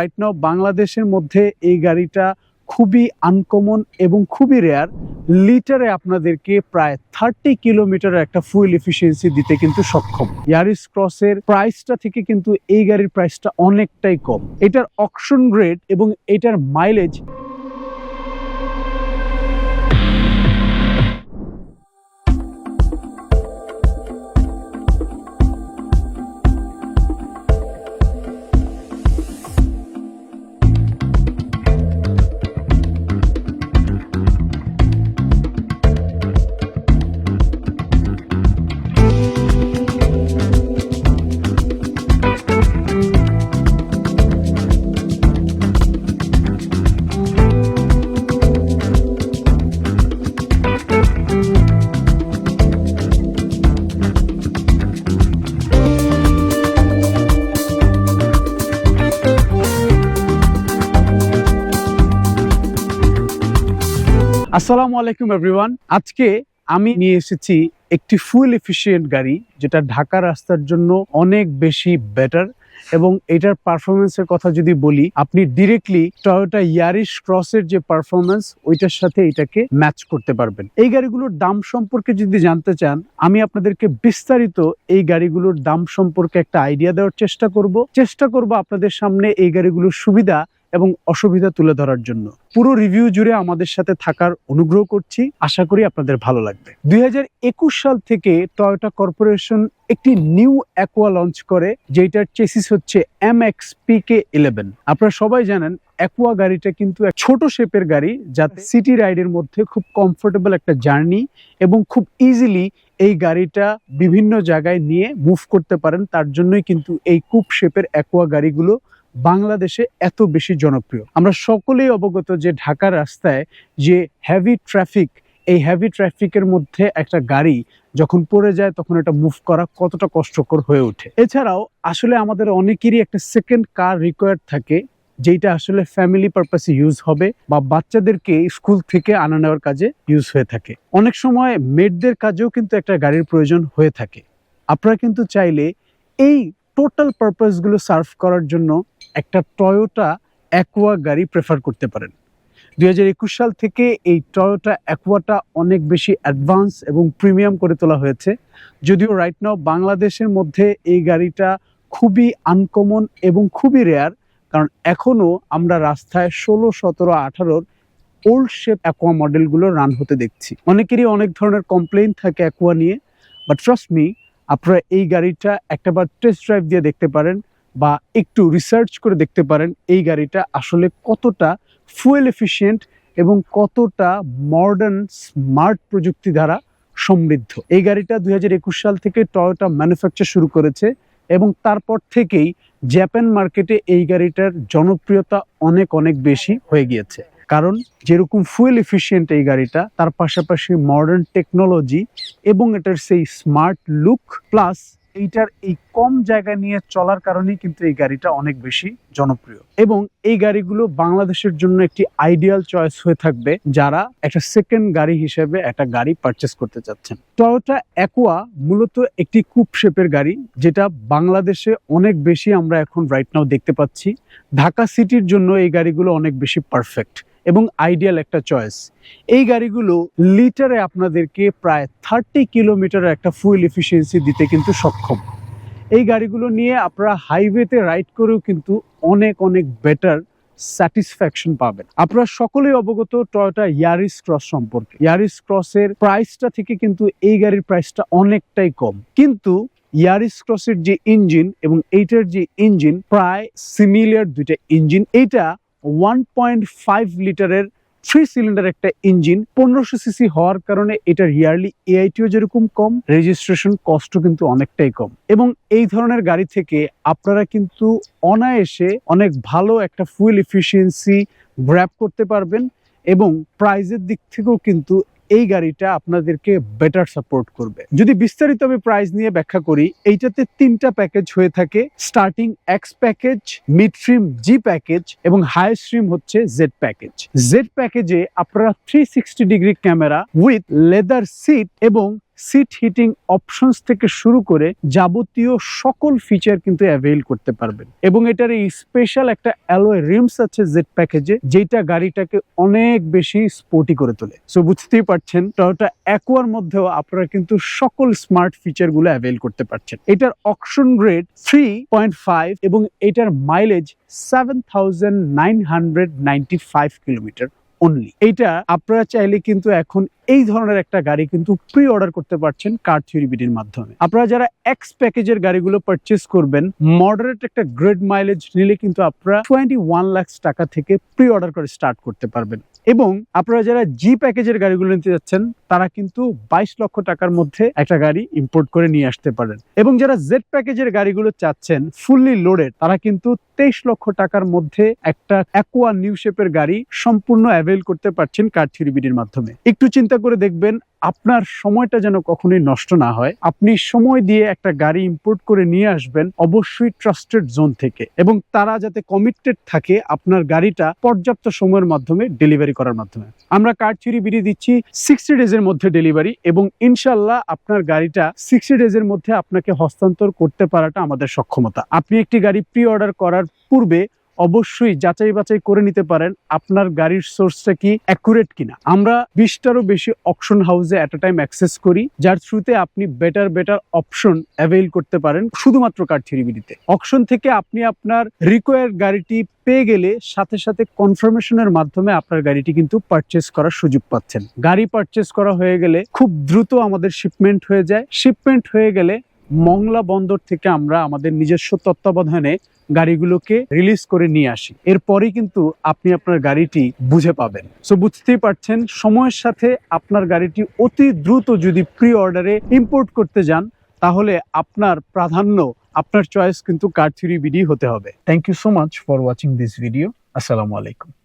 Right now বাংলাদেশের মধ্যে এই গাড়িটা খুবই আনকমন এবং খুবই রেয়ার লিটারে আপনাদেরকে প্রায় থার্টি কিলোমিটার একটা ফুয়েল এফিসিয়েন্সি দিতে কিন্তু সক্ষম। ইয়ারিস ক্রসের প্রাইসটা থেকে কিন্তু এই গাড়ির প্রাইসটা অনেকটাই কম। এটার অকশন রেট এবং এটার মাইলেজ আসসালামু আলাইকুম এভরিওয়ান আজকে আমি নিয়ে এসেছি একটি ফুয়েল এফিশিয়েন্ট গাড়ি, যেটা ঢাকা রাস্তার জন্য অনেক বেশি বেটার এবং এটার পারফরমেন্সের কথা যদি বলি, আপনি ডিরেক্টলি টয়োটা ইয়ারিশ ক্রসের যে পারফরমেন্স ওইটার সাথে এটাকে ম্যাচ করতে পারবেন। এই গাড়িগুলোর দাম সম্পর্কে যদি জানতে চান, আমি আপনাদেরকে বিস্তারিত এই গাড়িগুলোর দাম সম্পর্কে একটা আইডিয়া দেওয়ার চেষ্টা করব। চেষ্টা করব আপনাদের সামনে এই গাড়িগুলোর সুবিধা এবং অসুবিধা তুলে ধরার জন্য। পুরো রিভিউ জুড়ে আমাদের সাথে থাকার অনুগ্রহ করছি। আশা করি আপনাদের ভালো লাগবে। দুই হাজার একুশ সাল থেকে টয়োটা কর্পোরেশন একটি নিউ অ্যাকোয়া লঞ্চ করে যেটার চেসিস হচ্ছে M X P K eleven আপনারা সবাই জানেন অ্যাকোয়া গাড়িটা কিন্তু এক ছোট শেপের গাড়ি যাতে সিটি রাইডের মধ্যে খুব কমফোর্টেবল একটা জার্নি এবং খুব ইজিলি এই গাড়িটা বিভিন্ন জায়গায় নিয়ে মুভ করতে পারেন। তার জন্যই কিন্তু এই কুপ শেপের অ্যাকোয়া গাড়িগুলো বাংলাদেশে এত বেশি জনপ্রিয়। আমরা সকলেই অবগত যে ঢাকার রাস্তায় যে হেভি ট্রাফিক এই হেভি ট্রাফিকের মধ্যে একটা গাড়ি যখন পড়ে যায়, তখন এটা মুভ করা কতটা কষ্টকর হয়ে ওঠে। এছাড়াও আসলে আমাদের অনেকেরই একটা সেকেন্ড কার রিকোয়ার্ড থাকে যেটা আসলে ফ্যামিলি পারপাসে ইউজ হবে বা বাচ্চাদেরকে স্কুল থেকে আনা নেওয়ার কাজে ইউজ হয়ে থাকে। অনেক সময় মেডদের কাজেও কিন্তু একটা গাড়ির প্রয়োজন হয়ে থাকে। আপনারা কিন্তু চাইলে এই টোটাল পারপাসগুলো সার্ভ করার জন্য একটা টয়োটা অ্যাকোয়া গাড়ি প্রেফার করতে পারেন। দু হাজার একুশ সাল থেকে এই টয়োটা অ্যাকোয়াটা অনেক বেশি অ্যাডভান্স এবং প্রিমিয়াম করে তোলা হয়েছে। যদিও রাইট নাও বাংলাদেশের মধ্যে এই গাড়িটা খুবই আনকমন এবং খুবই রেয়ার কারণ এখনও আমরা রাস্তায় ষোলো, সতেরো, আঠারোর ওল্ড শেপ অ্যাকোয়া মডেলগুলো রান হতে দেখছি। অনেকেরই অনেক ধরনের কমপ্লেন থাকে অ্যাকোয়া নিয়ে বাট ট্রাস্ট মি আপনারা এই গাড়িটা একটাবার টেস্ট ড্রাইভ দিয়ে দেখতে পারেন বা একটু রিসার্চ করে দেখতে পারেন এই গাড়িটা আসলে কতটা ফুয়েল এফিশিয়েন্ট এবং কতটা মডার্ন স্মার্ট প্রযুক্তি দ্বারা সমৃদ্ধ। এই গাড়িটা দুই হাজার একুশ সাল থেকে টয়োটা ম্যানুফ্যাকচার শুরু করেছে এবং তারপর থেকেই জাপান মার্কেটে এই গাড়িটার জনপ্রিয়তা অনেক অনেক বেশি হয়ে গিয়েছে। কারণ যেরকম ফুয়েল এফিশিয়েন্ট এই গাড়িটা, তার পাশাপাশি মডার্ন টেকনোলজি এবং এটার সেই স্মার্ট লুক প্লাস এইটার এই কম জায়গা নিয়ে চলার কারণেই কিন্তু এই গাড়িটা অনেক বেশি জনপ্রিয়। এবং এই গাড়িগুলো বাংলাদেশের জন্য একটি আইডিয়াল চয়েস হয়ে থাকবে যারা একটা সেকেন্ড গাড়ি হিসেবে একটা গাড়ি পারচেস করতে চাচ্ছেন। টয়োটা অ্যাকোয়া মূলত একটি কুপ শেপের গাড়ি, যেটা বাংলাদেশে অনেক বেশি আমরা এখন রাইট নাও দেখতে পাচ্ছি। ঢাকা সিটির জন্য এই গাড়িগুলো অনেক বেশি পারফেক্ট এবং আইডিয়াল একটা চয়েস এই গাড়িগুলো লিটারে আপনাদেরকে প্রায় থার্টি কিলোমিটার একটা ফুয়েল এফিসিয়েন্সি দিতে কিন্তু সক্ষম। এই গাড়িগুলো নিয়ে আপনারা হাইওয়েতে রাইড করেও কিন্তু অনেক অনেক বেটার স্যাটিসফ্যাকশন পাবেন। আপনারা সকলেই অবগত টয়োটা ইয়ারিস ক্রস সম্পর্কে। ইয়ারিস ক্রসের প্রাইসটা থেকে কিন্তু এই গাড়ির প্রাইসটা অনেকটাই কম। কিন্তু ইয়ারিস ক্রসের যে ইঞ্জিন এবং এইটার যে ইঞ্জিন প্রায় সিমিলিয়ার দুইটা ইঞ্জিন এইটা ওয়ান পয়েন্ট ফাইভ লিটারের থ্রি সিলিন্ডার একটা ইঞ্জিন পনেরোশো সিসি হওয়ার কারণে এটার ইয়ারলি এআইটিও যেরকম কম রেজিস্ট্রেশন কস্টও কিন্তু অনেকটাই কম। এবং এই ধরনের গাড়ি থেকে আপনারা কিন্তু অনায়াসে অনেক ভালো একটা ফুয়েল এফিসিয়েন্সি গ্র্যাপ করতে পারবেন এবং প্রাইজের দিক থেকেও কিন্তু এই গাড়িটা আপনাদেরকে বেটার সাপোর্ট করবে। যদি বিস্তারিত আমি প্রাইস নিয়ে ব্যাখ্যা করি, এইটাতে তিনটা প্যাকেজ হয়ে থাকে। Starting X package mid stream G package এবং হাই স্ট্রিম হচ্ছে জেড প্যাকেজ জেড প্যাকেজে আপনারা three degree camera with leather seat এবং সিট হিটিং অপশনস থেকে শুরু করে যাবতীয় সকল ফিচার কিন্তু অ্যাভেল করতে পারবেন। এবং এটার এই স্পেশাল একটা অ্যালয় রিমস আছে জেড প্যাকেজে যেটা গাড়িটাকে অনেক বেশি স্পোর্টি করে তোলে। সো বুঝতেই পারছেন টয়োটা অ্যাকোয়ার মধ্যেও আপনারা কিন্তু সকল স্মার্ট ফিচারগুলো অ্যাভেল করতে পারছেন। এটার auction grade three point five এবং এটার mileage seven thousand nine hundred ninety five kilometre only এইটা আপনারা চাইলে কিন্তু এখন এই ধরনের একটা গাড়ি কিন্তু প্রি অর্ডার করতে পারছেন কার থিওরি বিডির মাধ্যমে। আপনারা যারা এক্স প্যাকেজের গাড়িগুলো পারচেস করবেন মডারেট একটা গ্রেড মাইলেজ নিলে কিন্তু আপনারা টোয়েন্টি ওয়ান লাখ টাকা থেকে প্রি অর্ডার করে স্টার্ট করতে পারবেন। এবং আপনারা যারা জি প্যাকেজের গাড়িগুলো নিতে যাচ্ছেন তারা কিন্তু বাইশ লক্ষ টাকার মধ্যে একটা গাড়ি ইম্পোর্ট করে নিয়ে আসতে পারেন। এবং যারা জেড প্যাকেজের গাড়িগুলো চাচ্ছেন ফুললি লোডেড তারা কিন্তু তেইশ লক্ষ টাকার মধ্যে একটা অ্যাকোয়া নিউ শেপের গাড়ি সম্পূর্ণ অ্যাভেল করতে পারছেন কার থিওরি মাধ্যমে। একটু চিন্তা করে দেখবেন, আপনার সময়টা যেন কখনোই নষ্ট না হয়। আপনি সময় দিয়ে একটা গাড়ি ইম্পোর্ট করে নিয়ে আসবেন, অবশ্যই ট্রাস্টেড জোন থেকে। এবং তারা যাতে কমিটেড থাকে, আপনার গাড়িটা পর্যাপ্ত সময়ের মাধ্যমে ডেলিভারি করার মাধ্যমে। আমরা কার থিওরি বিডি দিচ্ছি সিক্সটি ডেজ এর মধ্যে ডেলিভারি এবং ইনশাল্লাহ আপনার গাড়িটা সিক্সটি ডেজ এর মধ্যে আপনাকে হস্তান্তর করতে পারাটা আমাদের সক্ষমতা। আপনি একটি গাড়ি প্রি অর্ডার করার পূর্বে অবশ্যই যাচাই বাছাই করে নিতে পারেন আপনার গাড়ির সোর্সটা কি অ্যাকুরেট কিনা। আমরা বিশটারও বেশি অপশন হাউসে অ্যাট টাইম অ্যাক্সেস করি, যার থ্রুতে আপনি বেটার বেটার অপশন অ্যাভেল করতে পারেন শুধুমাত্র কার থিরিবিডিতে অপশন থেকে আপনি আপনার রিকোয়ার গাড়িটি পেয়ে গেলে সাথে সাথে কনফার্মেশনের মাধ্যমে আপনার গাড়িটি কিন্তু পারচেস করার সুযোগ পাচ্ছেন। গাড়ি পারচেস করা হয়ে গেলে খুব দ্রুত আমাদের শিপমেন্ট হয়ে যায়। শিপমেন্ট হয়ে গেলে মংলা বন্দর থেকে আমরা আমাদের নিজস্ব তত্ত্বাবধানে গাড়িগুলোকে রিলিজ করে নিয়ে আসি। এরপরেই কিন্তু আপনি আপনার গাড়িটি বুঝে পাবেন। সো বুঝতেই পারছেন, সময়ের সাথে আপনার গাড়িটি অতি দ্রুত যদি প্রি অর্ডারে ইম্পোর্ট করতে যান, তাহলে আপনার প্রাধান্য, আপনার চয়েস কিন্তু কার থ্রি বিডি হতে হবে। Thank you so much for watching this video আসসালামু আলাইকুম